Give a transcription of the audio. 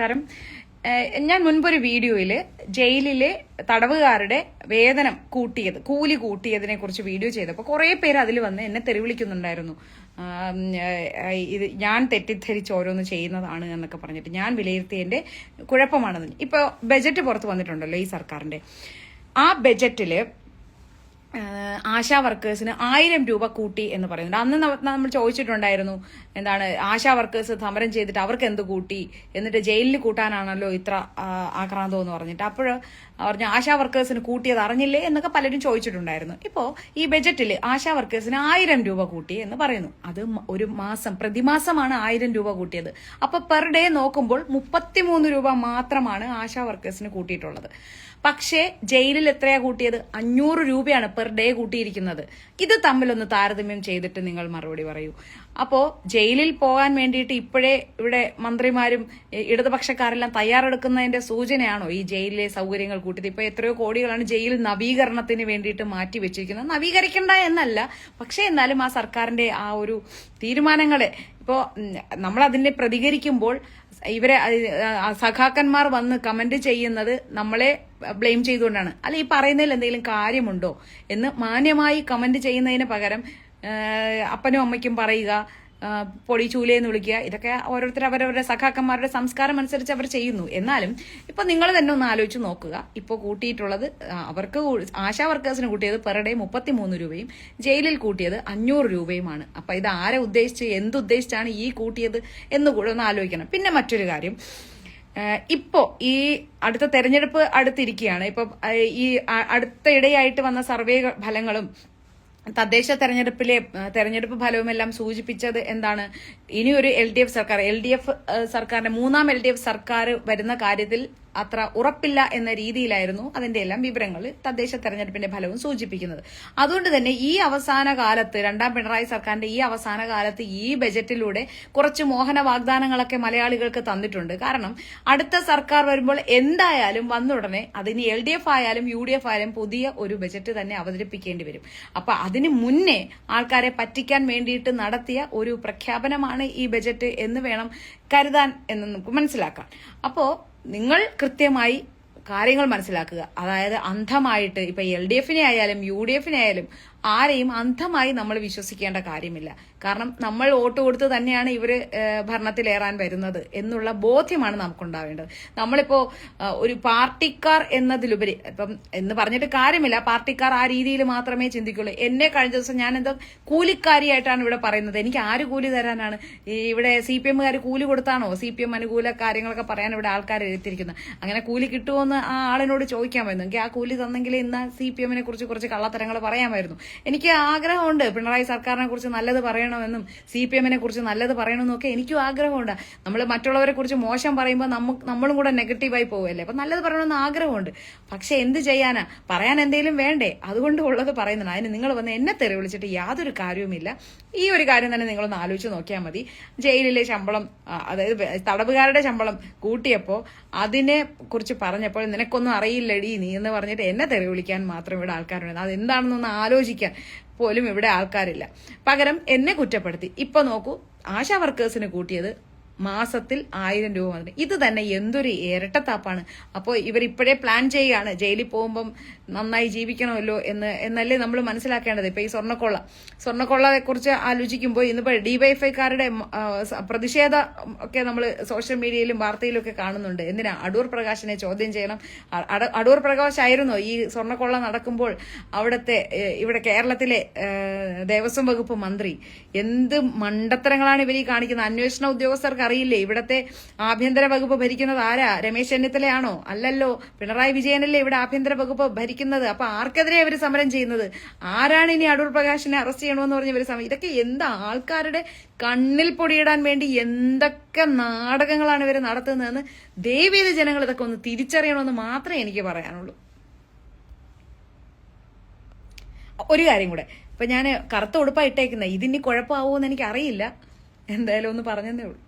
കാരണം ഞാൻ മുൻപൊരു വീഡിയോയിൽ ജയിലിലെ തടവുകാരുടെ വേതനം കൂട്ടിയത് കൂലി കൂട്ടിയതിനെ കുറിച്ച് വീഡിയോ ചെയ്തപ്പോൾ കുറേ പേര് അതിൽ വന്ന് എന്നെ തെരുവിളിക്കുന്നുണ്ടായിരുന്നു ഇത് ഞാൻ തെറ്റിദ്ധരിച്ച് ഓരോന്ന് ചെയ്യുന്നതാണ് എന്നൊക്കെ പറഞ്ഞിട്ട് ഞാൻ വിലയിരുത്തിയതിന്റെ കുഴപ്പമാണെന്ന്. ഇപ്പോൾ ബജറ്റ് പുറത്ത് വന്നിട്ടുണ്ടല്ലോ ഈ സർക്കാരിന്റെ. ആ ബജറ്റിൽ ആഹ് ആശാ വർക്കേഴ്സിന് ആയിരം രൂപ കൂട്ടി എന്ന് പറയുന്നുണ്ട്. അന്ന് നമ്മൾ ചോദിച്ചിട്ടുണ്ടായിരുന്നു എന്താണ് ആശാ വർക്കേഴ്സ് സമരം ചെയ്തിട്ട് അവർക്ക് എന്ത് കൂട്ടി? എന്നിട്ട് ജയിലിൽ കൂട്ടാനാണല്ലോ ഇത്ര ആക്രാന്തം എന്ന് പറഞ്ഞിട്ട്. അപ്പോൾ പറഞ്ഞ ആശാ വർക്കേഴ്സിന് കൂട്ടിയത് അറിഞ്ഞില്ലേ എന്നൊക്കെ പലരും ചോദിച്ചിട്ടുണ്ടായിരുന്നു. ഇപ്പോൾ ഈ ബജറ്റിൽ ആശാ വർക്കേഴ്സിന് ആയിരം രൂപ കൂട്ടി എന്ന് പറയുന്നു. അത് ഒരു മാസം പ്രതിമാസമാണ് ആയിരം രൂപ കൂട്ടിയത്. അപ്പോൾ പെർ ഡേ നോക്കുമ്പോൾ മുപ്പത്തിമൂന്ന് രൂപ മാത്രമാണ് ആശാ വർക്കേഴ്സിന് കൂട്ടിയിട്ടുള്ളത്. പക്ഷേ ജയിലിൽ എത്രയാ കൂട്ടിയത്? അഞ്ഞൂറ് രൂപയാണ് പെർ ഡേ കൂട്ടിയിരിക്കുന്നത്. ഇത് തമ്മിലൊന്ന് താരതമ്യം ചെയ്തിട്ട് നിങ്ങൾ മറുപടി പറയൂ. അപ്പോ ജയിലിൽ പോകാൻ വേണ്ടിയിട്ട് ഇപ്പോഴേ ഇവിടെ മന്ത്രിമാരും ഇടതുപക്ഷക്കാരെല്ലാം തയ്യാറെടുക്കുന്നതിന്റെ സൂചനയാണോ ഈ ജയിലിലെ സൗകര്യങ്ങൾ കൂട്ടിയത്? ഇപ്പൊ എത്രയോ കോടികളാണ് ജയിൽ നവീകരണത്തിന് വേണ്ടിയിട്ട് മാറ്റി വെച്ചിരിക്കുന്നത്. നവീകരിക്കണ്ട എന്നല്ല. പക്ഷേ എന്നാലും ആ സർക്കാരിന്റെ ആ ഒരു തീരുമാനങ്ങളെ ഇപ്പോ നമ്മൾ അതിനെ പ്രതികരിക്കുമ്പോൾ ഇവരെ സഖാക്കന്മാർ വന്ന് കമന്റ് ചെയ്യുന്നത് നമ്മളെ ബ്ലെയിം ചെയ്തുകൊണ്ടാണ്. അല്ല ഈ പറയുന്നതിൽ എന്തെങ്കിലും കാര്യമുണ്ടോ എന്ന് മാന്യമായി കമന്റ് ചെയ്യുന്നതിന് പകരം അപ്പനും അമ്മയ്ക്കും പറയുക പൊടി ചൂലയെന്ന് വിളിക്കുക ഇതൊക്കെ ഓരോരുത്തർ അവരവരുടെ സഖാക്കന്മാരുടെ സംസ്കാരം അനുസരിച്ച് അവർ ചെയ്യുന്നു. എന്നാലും ഇപ്പൊ നിങ്ങൾ തന്നെ ഒന്ന് ആലോചിച്ച് നോക്കുക. ഇപ്പോൾ കൂട്ടിയിട്ടുള്ളത് അവർക്ക് ആശാ വർക്കേഴ്സിന് കൂട്ടിയത് പെർ ഡേ മുപ്പത്തിമൂന്ന് രൂപയും ജയിലിൽ കൂട്ടിയത് അഞ്ഞൂറ് രൂപയുമാണ്. അപ്പൊ ഇത് ആരെ ഉദ്ദേശിച്ച് എന്തുദ്ദേശിച്ചാണ് ഈ കൂട്ടിയത് എന്ന് കൂടെ ഒന്ന് ആലോചിക്കണം. പിന്നെ മറ്റൊരു കാര്യം ഇപ്പോ ഈ അടുത്ത തെരഞ്ഞെടുപ്പ് അടുത്തിരിക്കുകയാണ്. ഇപ്പൊ ഈ അടുത്തിടെയായിട്ട് വന്ന സർവേ ഫലങ്ങളും തദ്ദേശ തെരഞ്ഞെടുപ്പിലെ തെരഞ്ഞെടുപ്പ് ഫലവും എല്ലാം സൂചിപ്പിച്ചത് എന്താണ്? ഇനിയൊരു എൽ ഡി എഫ് സർക്കാർ എൽ ഡി എഫ് സർക്കാരിന്റെ മൂന്നാം എൽ ഡി എഫ് സർക്കാർ വരുന്ന കാര്യത്തിൽ അത്ര ഉറപ്പില്ല എന്ന രീതിയിലായിരുന്നു അതിന്റെ എല്ലാം വിവരങ്ങൾ തദ്ദേശ തെരഞ്ഞെടുപ്പിന്റെ ഫലവും സൂചിപ്പിക്കുന്നത്. അതുകൊണ്ട് തന്നെ ഈ അവസാന കാലത്ത് രണ്ടാം പിണറായി സർക്കാരിന്റെ ഈ അവസാന കാലത്ത് ഈ ബജറ്റിലൂടെ കുറച്ച് മോഹന വാഗ്ദാനങ്ങളൊക്കെ മലയാളികൾക്ക് തന്നിട്ടുണ്ട്. കാരണം അടുത്ത സർക്കാർ വരുമ്പോൾ എന്തായാലും വന്നുടനെ അതിന് എൽ ഡി എഫ് ആയാലും യു ഡി എഫ് ആയാലും പുതിയ ഒരു ബജറ്റ് തന്നെ അവതരിപ്പിക്കേണ്ടി വരും. അപ്പൊ അതിന് മുന്നേ ആൾക്കാരെ പറ്റിക്കാൻ വേണ്ടിയിട്ട് നടത്തിയ ഒരു പ്രഖ്യാപനമാണ് ഈ ബജറ്റ് എന്ന് വേണം കരുതാൻ എന്ന് നമുക്ക് മനസ്സിലാക്കാം. അപ്പോ നിങ്ങൾ കൃത്യമായി കാര്യങ്ങൾ മനസ്സിലാക്കുക. അതായത് അന്ധമായിട്ട് ഇപ്പൊ എൽ ഡി എഫിനെ ആയാലും യു ഡി എഫിനെ ആയാലും ആരെയും അന്ധമായി നമ്മൾ വിശ്വസിക്കേണ്ട കാര്യമില്ല. കാരണം നമ്മൾ വോട്ട് കൊടുത്ത് തന്നെയാണ് ഇവർ ഭരണത്തിലേറാൻ വരുന്നത് എന്നുള്ള ബോധ്യമാണ് നമുക്കുണ്ടാവേണ്ടത്. നമ്മളിപ്പോ ഏഹ്, ഒരു പാർട്ടിക്കാർ എന്നതിലുപരി ഇപ്പം എന്ന് പറഞ്ഞിട്ട് കാര്യമില്ല. പാർട്ടിക്കാർ ആ രീതിയിൽ മാത്രമേ ചിന്തിക്കുള്ളൂ. എന്നെ കഴിഞ്ഞ ദിവസം ഞാൻ എന്തോ കൂലിക്കാരിയായിട്ടാണ് ഇവിടെ പറയുന്നത്. എനിക്ക് ആര് കൂലി തരാനാണ്? ഇവിടെ സി പി എമ്മുകാർ കൂലി കൊടുത്താണോ? സി പി എം അനുകൂല കാര്യങ്ങളൊക്കെ പറയാൻ ഇവിടെ ആൾക്കാർ എത്തിയിരിക്കുന്നത്. അങ്ങനെ കൂലി കിട്ടുമോന്ന് ആ ആളിനോട് ചോദിക്കാമായിരുന്നു എനിക്ക് ആ കൂലി തന്നെങ്കിൽ ഇന്ന് സി പി എമ്മിനെ കുറിച്ച് കുറച്ച് കള്ളത്തരങ്ങൾ പറയാമായിരുന്നു. എനിക്ക് ആഗ്രഹമുണ്ട് പിണറായി സർക്കാരിനെ കുറിച്ച് നല്ലത് പറയണമെന്നും സി പി എമ്മിനെ കുറിച്ച് നല്ലത് പറയണമെന്നും ഒക്കെ എനിക്കും ആഗ്രഹമുണ്ട്. നമ്മൾ മറ്റുള്ളവരെ കുറിച്ച് മോശം പറയുമ്പോൾ നമുക്ക് നമ്മളും കൂടെ നെഗറ്റീവായി പോവുമല്ലേ അപ്പൊ നല്ലത് പറയണമെന്ന് ആഗ്രഹമുണ്ട്. പക്ഷെ എന്ത് ചെയ്യാനാ? പറയാൻ എന്തെങ്കിലും വേണ്ടേ? അതുകൊണ്ട് ഉള്ളത് പറയുന്നുണ്ട്. അതിന് നിങ്ങൾ വന്ന് എന്നെ തെറി വിളിച്ചിട്ട് യാതൊരു കാര്യവുമില്ല. ഈ ഒരു കാര്യം തന്നെ നിങ്ങളൊന്ന് ആലോചിച്ച് നോക്കിയാൽ മതി. ജയിലിലെ ശമ്പളം അതായത് തടവുകാരുടെ ശമ്പളം കൂട്ടിയപ്പോൾ അതിനെ കുറിച്ച് പറഞ്ഞപ്പോൾ നിനക്കൊന്നും അറിയില്ലടി നീ എന്ന് പറഞ്ഞിട്ട് എന്നെ തെറി വിളിക്കാൻ മാത്രം ഇവിടെ ആൾക്കാരുണ്ട്. അത് എന്താണെന്നൊന്ന് ആലോചിക്കാൻ. പോലും ഇവിടെ ആൾക്കാരില്ല. പകരം എന്നെ കുറ്റപ്പെടുത്തി. ഇപ്പൊ നോക്കൂ ആശാ വർക്കേഴ്സിന് കൂട്ടിയത് മാസത്തിൽ ആയിരം രൂപ മാത്രം. ഇത് തന്നെ എന്തൊരു ഇരട്ടത്താപ്പാണ്. അപ്പോൾ ഇവർ ഇപ്പോഴേ പ്ലാൻ ചെയ്യുകയാണ്. ജയിലിൽ പോകുമ്പം നന്നായി ജീവിക്കണമല്ലോ എന്ന് എന്നല്ലേ നമ്മൾ മനസ്സിലാക്കേണ്ടത്. ഇപ്പൊ ഈ സ്വർണക്കൊള്ള. സ്വർണക്കൊള്ളയെ കുറിച്ച് ആലോചിക്കുമ്പോൾ ഇന്നിപ്പോ ഡിവൈഎഫ്ഐക്കാരുടെ പ്രതിഷേധ ഒക്കെ നമ്മൾ സോഷ്യൽ മീഡിയയിലും വാർത്തയിലും ഒക്കെ കാണുന്നുണ്ട്. എന്തിനാ? അടൂർ പ്രകാശിനെ ചോദ്യം ചെയ്യണം. അടൂർ പ്രകാശ് ആയിരുന്നു ഈ സ്വർണക്കൊള്ള നടക്കുമ്പോൾ അവിടുത്തെ ഇവിടെ കേരളത്തിലെ ദേവസ്വം വകുപ്പ് മന്ത്രി? എന്ത് മണ്ടത്തരങ്ങളാണ് ഇവർ ഈ കാണിക്കുന്നത്? അന്വേഷണ ഉദ്യോഗസ്ഥർക്ക് അറിയില്ലേ? ഇവിടത്തെ ആഭ്യന്തര വകുപ്പ് ഭരിക്കുന്നത് ആരാ? രമേശ് ചെന്നിത്തലയാണോ? അല്ലല്ലോ. പിണറായി വിജയനല്ലേ ഇവിടെ ആഭ്യന്തര വകുപ്പ് ഭരിക്കുന്നത്? അപ്പൊ ആർക്കെതിരെ ഇവർ സമരം ചെയ്യുന്നത്? ആരാണ് ഇനി അടൂർ പ്രകാശിനെ അറസ്റ്റ് ചെയ്യണമെന്ന് പറഞ്ഞ് ഇവർ സമരം ഇതൊക്കെ എന്താ ആൾക്കാരുടെ കണ്ണിൽ പൊടിയിടാൻ വേണ്ടി എന്തൊക്കെ നാടകങ്ങളാണ് ഇവർ നടത്തുന്നതെന്ന് ദൈവീത ജനങ്ങൾ ഇതൊക്കെ ഒന്ന് തിരിച്ചറിയണമെന്ന് മാത്രമേ എനിക്ക് പറയാനുള്ളൂ. ഒരു കാര്യം കൂടെ. ഇപ്പൊ ഞാൻ കറുത്ത ഉടുപ്പായിട്ടേക്കുന്ന ഇട്ടേക്കുന്നത് കുഴപ്പമാവോ എന്ന് എനിക്ക് അറിയില്ല എന്തായാലും ഒന്ന് പറഞ്ഞതേ ഉള്ളൂ.